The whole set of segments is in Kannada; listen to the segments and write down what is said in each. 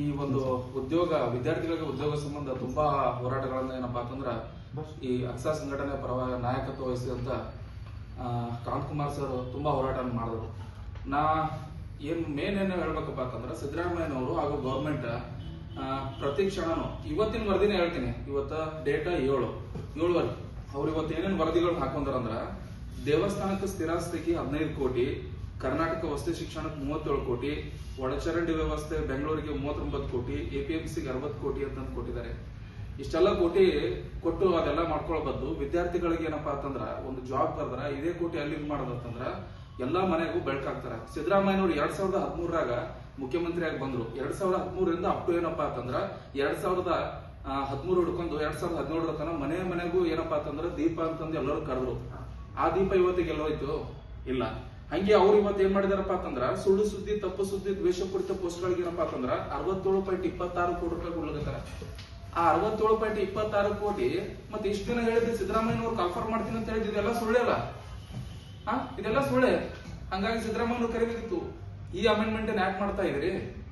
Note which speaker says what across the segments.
Speaker 1: ಈ ಒಂದು ಉದ್ಯೋಗ, ವಿದ್ಯಾರ್ಥಿಗಳಿಗೆ ಉದ್ಯೋಗ ಸಂಬಂಧ ತುಂಬಾ ಹೋರಾಟಗಳನ್ನ ಏನಪ್ಪಾ ಅಂತಂದ್ರ, ಈ ಅಕ್ಸಾ ಸಂಘಟನೆ ಪರವಾಗಿ ನಾಯಕತ್ವ ವಹಿಸಿದಂತ ಕಾಂತ್ ಕುಮಾರ್ ಸರ್ ತುಂಬಾ ಹೋರಾಟ ಮಾಡಿದ್ರು. ನಾ ಏನ್ ಮೇನ್ ಏನು ಹೇಳ್ಬೇಕಪ್ಪ ಅಂತಂದ್ರ, ಸಿದ್ದರಾಮಯ್ಯನವರು ಹಾಗೂ ಗೌರ್ಮೆಂಟ್ ಪ್ರತಿ ಕ್ಷಣನು, ಇವತ್ತಿನ ವರದಿನೇ ಹೇಳ್ತೀನಿ, ಇವತ್ತ ಡೇಟ ಏಳು, ಏಳುವರೆ, ಅವ್ರು ಇವತ್ತು ಏನೇನು ವರದಿಗಳನ್ನ ಹಾಕೊಂಡ್ರಂದ್ರ, ದೇವಸ್ಥಾನಕ್ಕೆ ಸ್ಥಿರಾಸ್ತಿಗೆ ಹದಿನೈದು ಕೋಟಿ ಕರ್ನಾಟಕ ವಸತಿ ಶಿಕ್ಷಣಕ್ಕೆ ಮೂವತ್ತೇಳು ಕೋಟಿ, ಒಳಚರಂಡಿ ವ್ಯವಸ್ಥೆ ಬೆಂಗಳೂರಿಗೆ ಮೂವತ್ತೊಂಬತ್ತು ಕೋಟಿ, ಎಪಿಎಂಸಿಗೆ ಅರವತ್ತು ಕೋಟಿ ಅಂತಂದು ಕೊಟ್ಟಿದ್ದಾರೆ. ಇಷ್ಟೆಲ್ಲ ಕೋಟಿ ಕೊಟ್ಟು ಅದೆಲ್ಲ ಮಾಡ್ಕೊಳ್ಬದ್ದು ವಿದ್ಯಾರ್ಥಿಗಳಿಗೆ ಏನಪ್ಪಾ ಅಂತಂದ್ರ, ಒಂದು ಜಾಬ್ ಕರೆದ್ರ, ಇದೇ ಕೋಟಿ ಅಲ್ಲಿ ಮಾಡೋದಂತಂದ್ರ ಎಲ್ಲಾ ಮನೆಗೂ ಬೆಳಕಾಗ್ತಾರ ಸಿದ್ದರಾಮಯ್ಯನವರು ಎರಡ್ ಸಾವಿರದ ಹದಿಮೂರಾಗ ಮುಖ್ಯಮಂತ್ರಿಯಾಗಿ ಬಂದ್ರು. ಎರಡ್ ಸಾವಿರದ ಹದಿಮೂರರಿಂದ ಅಪ್ ಟು ಏನಪ್ಪಾ ಅಂತಂದ್ರ, ಎರಡ್ ಸಾವಿರದ ಹದಿಮೂರು ಹುಡ್ಕೊಂಡು ಎರಡ್ ಸಾವಿರದ ಹದಿನೇಳರ ತನಕ ಮನೆ ಮನೆಗೂ ಏನಪ್ಪಾ ಅಂತಂದ್ರ ದೀಪ ಅಂತಂದು ಎಲ್ಲರೂ ಕರೆದ್ರು. ಆ ದೀಪ ಇವತ್ತಿಗೆ ಎಲ್ಲೋಯ್ತು? ಇಲ್ಲ. ಹಂಗೆ ಅವ್ರು ಇವತ್ತು ಏನ್ ಮಾಡಿದಾರಪ್ಪ ಅಂತಂದ್ರ, ಸುಳ್ಳು ಸುದ್ದಿ, ತಪ್ಪು ಸುದ್ದಿ ದ್ವೇಷಪೂರಿತ ಪೋಸ್ಟ್ಗಳಿಗೆ ಏನಪ್ಪಾ ಅಂತಂದ್ರ, ಅರವತ್ತೇಳು ಪಾಯಿಂಟ್ ಇಪ್ಪತ್ತಾರು ಕೋಟಿ ರೂಪಾಯಿ ಕೊಡ್ಲಕತ್ತಾರ. ಆ ಅರವತ್ತೇಳು ಪಾಯಿಂಟ್ ಇಪ್ಪತ್ತಾರು ಕೋಟಿ, ಮತ್ತೆ ಇಷ್ಟು ದಿನ ಹೇಳಿದ್ರೆ ಸಿದ್ದರಾಮಯ್ಯನವ್ರು ಕಾಫರ್ ಮಾಡ್ತೀನಿ ಅಂತ ಹೇಳಿದ್ ಇದೆಲ್ಲ ಸುಳ್ಳೆ ಅಲ್ಲ? ಹಾ, ಇದೆಲ್ಲ ಸುಳ್ಳೆ? ಹಂಗಾಗಿ ಸಿದ್ದರಾಮಯ್ಯ ಕರಿಬೇಕಿತ್ತು. ಈ ಅಮೆಂಡ್ಮೆಂಟ್ ಯಾಕೆ ಮಾಡ್ತಾ ಇದ್ರಿ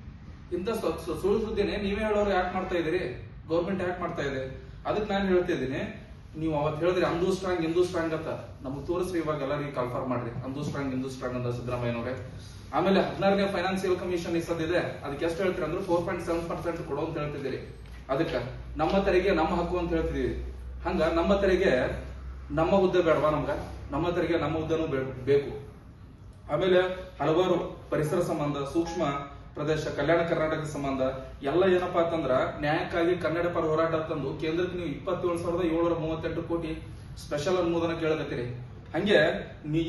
Speaker 1: ಸ್ವ- ಸುಳ್ಳು ಸುದ್ದಿನೇ ನೀವೇ ಹೇಳೋರು ಯಾಕೆ ಮಾಡ್ತಾ ಇದೀರಿ ಗೌರ್ಮೆಂಟ್ ಯಾಕೆ ಮಾಡ್ತಾ ಇದೆ? ಅದಕ್ಕೆ ನಾನು ಹೇಳ್ತಾ ಇದ್ದೀನಿ ನೀವು ಅವತ್ತು ಹೇಳಿದ್ರಿ ಅಂದು ಸ್ಟ್ರಾಂಗ್ ಇಂದು ಸ್ಟ್ರಾಂಗ್ ಅಂತ. ನಮ್ಗೆ ತೋರಿಸ್ರಿ ಇವಾಗ ಎಲ್ಲರಿಗೆ ಕನ್ಫರ್ಮ್ ಮಾಡ್ರಿ. ಅಂದು ಸ್ಟ್ರಾಂಗ್ ಇಂದು ಸ್ಟ್ರಾಂಗ್ ಅಂತ ಸಿದ್ದರಾಮಯ್ಯನವ್ರೆ. ಆಮೇಲೆ ಹದಿನಾರನೇ ಫೈನಾನ್ಸಿಯಲ್ ಕಮಿಷನ್ ಇಸದಿದೆ ಅದಕ್ಕೆ ಎಷ್ಟು ಹೇಳ್ತೀರಿ ಅಂದ್ರೆ ಫೋರ್ ಪಾಯಿಂಟ್ ಸೆವೆನ್ ಪರ್ಸೆಂಟ್ ಕೊಡು ಅಂತ ಹೇಳ್ತಿದ್ದೀರಿ. ಅದಕ್ಕೆ ನಮ್ಮ ತೆರಿಗೆ ನಮ್ಮ ಹಕ್ಕು ಅಂತ ಹೇಳ್ತಿದೀವಿ ಹಂಗ ನಮ್ಮ ತೆರಿಗೆ ನಮ್ಮ ಹುದ್ದೆ ಬೇಡವಾ ನಮ್ಗ? ನಮ್ಮ ತೆರಿಗೆ ನಮ್ಮ ಹುದ್ದೆನೂ ಬೇಕು. ಆಮೇಲೆ ಹಲವಾರು ಪರಿಸರ ಸಂಬಂಧ, ಸೂಕ್ಷ್ಮ ಪ್ರದೇಶ ಕಲ್ಯಾಣ ಕರ್ನಾಟಕ ಸಂಬಂಧ ಎಲ್ಲ ಏನಪ್ಪಾ ಅಂತಂದ್ರ ನ್ಯಾಯಕ್ಕಾಗಿ ಕನ್ನಡ ಪರ ಹೋರಾಟ ತಂದು ಕೇಂದ್ರಕ್ಕೆ ನೀವು ಇಪ್ಪತ್ತೇಳು ಸಾವಿರದ ಏಳ್ನೂರ ಮೂವತ್ತೆಂಟು ಕೋಟಿ ಸ್ಪೆಷಲ್ ಅನುಮೋದನ ಕೇಳಕತ್ತೀರಿ. ಹಂಗೆ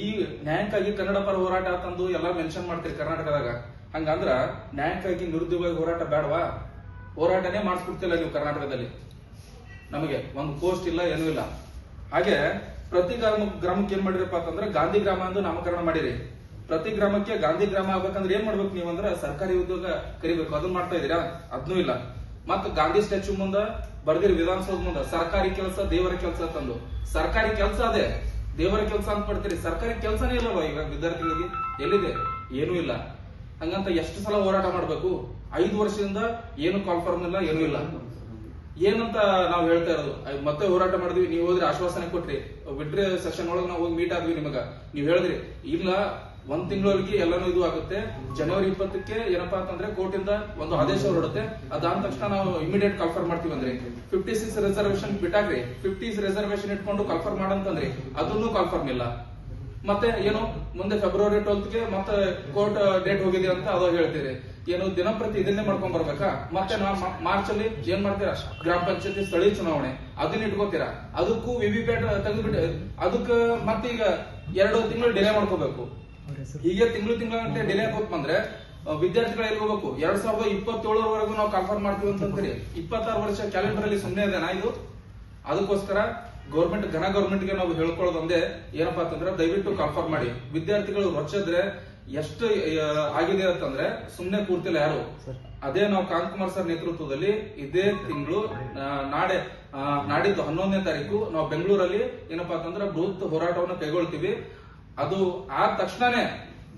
Speaker 1: ಈ ನ್ಯಾಯಕ್ಕಾಗಿ ಕನ್ನಡ ಪರ ಹೋರಾಟ ತಂದು ಎಲ್ಲ ಮೆನ್ಷನ್ ಮಾಡ್ತೀರಿ ಕರ್ನಾಟಕದಾಗ. ಹಂಗಂದ್ರ ನ್ಯಾಯಕ್ಕಾಗಿ ನಿರುದ್ಯೋಗ ಹೋರಾಟ ಬೇಡವಾ ಹೋರಾಟನೇ ಮಾಡಿಸ್ಬಿಡ್ತಿಲ್ಲ ನೀವು ಕರ್ನಾಟಕದಲ್ಲಿ. ನಮಗೆ ಒಂದು ಪೋಸ್ಟ್ ಇಲ್ಲ, ಏನೂ ಇಲ್ಲ. ಹಾಗೆ ಪ್ರತಿ ಗ್ರಾಮ ಗ್ರಾಮಕ್ಕೆ ಏನ್ ಮಾಡಿರಪ್ಪ ಅಂತಂದ್ರೆ ಗಾಂಧಿ ಗ್ರಾಮ ಎಂದು ನಾಮಕರಣ ಮಾಡಿರಿ. ಪ್ರತಿ ಗ್ರಾಮಕ್ಕೆ ಗಾಂಧಿ ಗ್ರಾಮ ಆಗ್ಬೇಕಂದ್ರೆ ಏನ್ ಮಾಡ್ಬೇಕು ನೀವಂದ್ರ ಸರ್ಕಾರಿ ಉದ್ಯೋಗ ಕರಿಬೇಕು, ಅದನ್ನ ಮಾಡ್ತಾ ಇದೀರಾ ಅದ್ನೂ ಇಲ್ಲ. ಮತ್ತ ಗಾಂಧಿ ಸ್ಟ್ಯಾಚ್ಯೂ ಮುಂದ ಬರ್ದಿರ್, ವಿಧಾನಸೌಧ ಮುಂದ. ಸರ್ಕಾರಿ ಕೆಲಸ ದೇವರ ಕೆಲಸ ತಂದು. ಸರ್ಕಾರಿ ಕೆಲಸ ಅದೇ. ದೇವರ ಕೆಲಸ ಅಂತ ಪಡ್ತೀರಿ. ಸರ್ಕಾರಿ ಕೆಲಸನೇ ಇಲ್ಲವ ಈಗ ವಿದ್ಯಾರ್ಥಿಗಳಿಗೆ? ಎಲ್ಲಿದೆ? ಏನೂ ಇಲ್ಲ. ಹಂಗಂತ ಎಷ್ಟು ಸಲ ಹೋರಾಟ ಮಾಡ್ಬೇಕು? ಐದು ವರ್ಷದಿಂದ ಏನು ಕಾನ್ಫರ್ಮ್ ಇಲ್ಲ, ಏನೂ ಇಲ್ಲ. ಏನಂತ ನಾವು ಹೇಳ್ತಾ ಇರೋದು. ಮತ್ತೆ ಹೋರಾಟ ಮಾಡಿದ್ವಿ. ನೀವು ಹೋದ್ರೆ ಆಶ್ವಾಸನೆ ಕೊಟ್ರಿ. ಬಿಟ್ರೆ ಸೆಷನ್ ಒಳಗೆ ನಾವು ಹೋಗಿ ಮೀಟ್ ಆದ್ವಿ ನಿಮಗ. ನೀವ್ ಹೇಳಿದ್ರಿ, ಇಲ್ಲ ಒಂದ್ ತಿಂಗಳೊಳಗೆ ಎಲ್ಲಾನು ಇದು ಆಗುತ್ತೆ. ಜನವರಿ ಇಪ್ಪತ್ತಕ್ಕೆ ಏನಪ್ಪಾ ಅಂತಂದ್ರೆ ಕೋರ್ಟ್ ಒಂದು ಆದೇಶ ಹೊರಡುತ್ತೆ. ಅದಾದ ತಕ್ಷಣ ನಾವು ಇಮಿಡಿಯೇಟ್ ಕನ್ಫರ್ಮ್ ಮಾಡ್ತೀವಿ ಅಂದ್ರೆ. ಫಿಫ್ಟಿ ಸಿಕ್ಸ್ ರಿಸರ್ವೇಶನ್ ಬಿಟ್ಟಾಗ್ರಿ ಫಿಫ್ಟಿ ರಿಸರ್ವೇಶನ್ ಇಟ್ಕೊಂಡು ಕನ್ಫರ್ಮ್ ಮಾಡಂತಂದ್ರೆ ಅದನ್ನು ಕನ್ಫರ್ಮ್ ಇಲ್ಲ ಮತ್ತೆ ಏನು, ಮುಂದೆ ಫೆಬ್ರವರಿ ಟ್ವೆಲ್ತ್ಗೆ ಮತ್ತೆ ಕೋರ್ಟ್ ಡೇಟ್ ಹೋಗಿದೆ ಅಂತ ಅದು ಹೇಳ್ತೀರಿ. ಏನು ದಿನಪ್ರತಿ ಇದನ್ನೇ ಮಾಡ್ಕೊಂಡ್ ಬರ್ಬೇಕಾ? ಮತ್ತೆ ನಾ ಮಾರ್ಚ್ ಅಲ್ಲಿ ಏನ್ ಮಾಡ್ತೀರಾ? ಗ್ರಾಮ ಪಂಚಾಯತಿ ಸ್ಥಳೀಯ ಚುನಾವಣೆ. ಅದನ್ನ ಇಟ್ಕೋತೀರಾ? ಅದಕ್ಕೂ ವಿವಿಪ್ಯಾಟ್ ತೆಗೆದ್ಬಿಟ್ಟು ಅದಕ್ಕ ಮತ್ತೀಗ ಎರಡು ತಿಂಗಳು ಡಿಲೇ ಮಾಡ್ಕೋಬೇಕು. ಹೀಗೆ ತಿಂಗಳು ತಿಂಗಳಂತೆ ಡಿಲೇ ಆಗೋಕ್ ಬಂದ್ರೆ ವಿದ್ಯಾರ್ಥಿಗಳು ಎಲ್ಲಿ ಹೋಗ್ಬೇಕು? ಎರಡ್ ಸಾವಿರದ ಇಪ್ಪತ್ತೇಳರವರೆಗೂ ನಾವು ಕನ್ಫರ್ಮ್ ಮಾಡ್ತೀವಿ ಅಂತಂತೀರಿ ಇಪ್ಪತ್ತಾರು ವರ್ಷ ಕ್ಯಾಲೆಂಡರ್ ಅಲ್ಲಿ ಸುಮ್ಮನೆ ಇದೆನಾ ಇದು? ಅದಕ್ಕೋಸ್ಕರ ಗೌರ್ಮೆಂಟ್ ಘನ ಗೌರ್ಮೆಂಟ್ಗೆ ನಾವು ಹೇಳ್ಕೊಳ್ಳೋದು ಒಂದೇ ಏನಪ್ಪಾ ಅಂತಂದ್ರೆ ದಯವಿಟ್ಟು ಕನ್ಫರ್ಮ್ ಮಾಡಿ. ವಿದ್ಯಾರ್ಥಿಗಳು ರೊಚ್ಚಿದ್ರೆ ಎಷ್ಟು ಆಗಿದೆ ಅಂತಂದ್ರೆ ಸುಮ್ನೆ ಕೂರ್ತಿಲ್ಲ ಯಾರು? ಅದೇ ನಾವು ಕಾಂತಕುಮಾರ್ ಸರ್ ನೇತೃತ್ವದಲ್ಲಿ ಇದೇ ತಿಂಗಳು ನಾಳೆ ನಾಡಿದ್ದು ಹನ್ನೊಂದನೇ ತಾರೀಕು ನಾವು ಬೆಂಗಳೂರಲ್ಲಿ ಏನಪ್ಪಾ ಅಂತಂದ್ರೆ ಬೃಹತ್ ಹೋರಾಟವನ್ನು ಕೈಗೊಳ್ತೀವಿ. ಅದು ಆದ ತಕ್ಷಣನೇ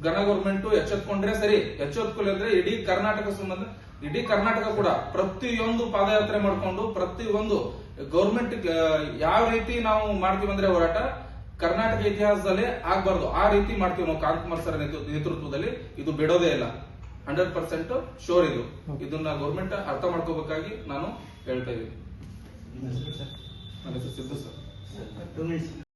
Speaker 1: ಘನ ಗೌರ್ಮೆಂಟ್ ಎಚ್ಚೆತ್ಕೊಂಡ್ರೆ ಸರಿ ಎಚ್ಚೆತ್ಕೊಳ್ಳಿ ಅಂದ್ರೆ ಇಡೀ ಕರ್ನಾಟಕ ಸಂಬಂಧ ಇಡೀ ಕರ್ನಾಟಕ ಕೂಡ ಪ್ರತಿಯೊಂದು ಪಾದಯಾತ್ರೆ ಮಾಡ್ಕೊಂಡು ಪ್ರತಿಯೊಂದು ಗೌರ್ಮೆಂಟ್ ಯಾವ ರೀತಿ ನಾವು ಮಾಡ್ತೀವಿ ಅಂದ್ರೆ ಹೋರಾಟ ಕರ್ನಾಟಕ ಇತಿಹಾಸದಲ್ಲಿ ಆಗ್ಬಾರ್ದು. ಆ ರೀತಿ ಮಾಡ್ತೀವಿ ನಾವು ಕಾಂತಕುಮಾರ್ ಸರ್ ನೇತೃ- ನೇತೃತ್ವದಲ್ಲಿ. ಇದು ಬಿಡೋದೇ ಇಲ್ಲ. ಹಂಡ್ರೆಡ್ ಪರ್ಸೆಂಟ್ ಶೋರ್ ಇದು. ಇದನ್ನ ಗೌರ್ಮೆಂಟ್ ಅರ್ಥ ಮಾಡ್ಕೋಬೇಕಾಗಿ ನಾನು ಹೇಳ್ತಾ ಇದ್ದೀನಿ. ಸಿದ್ದು ಸರ್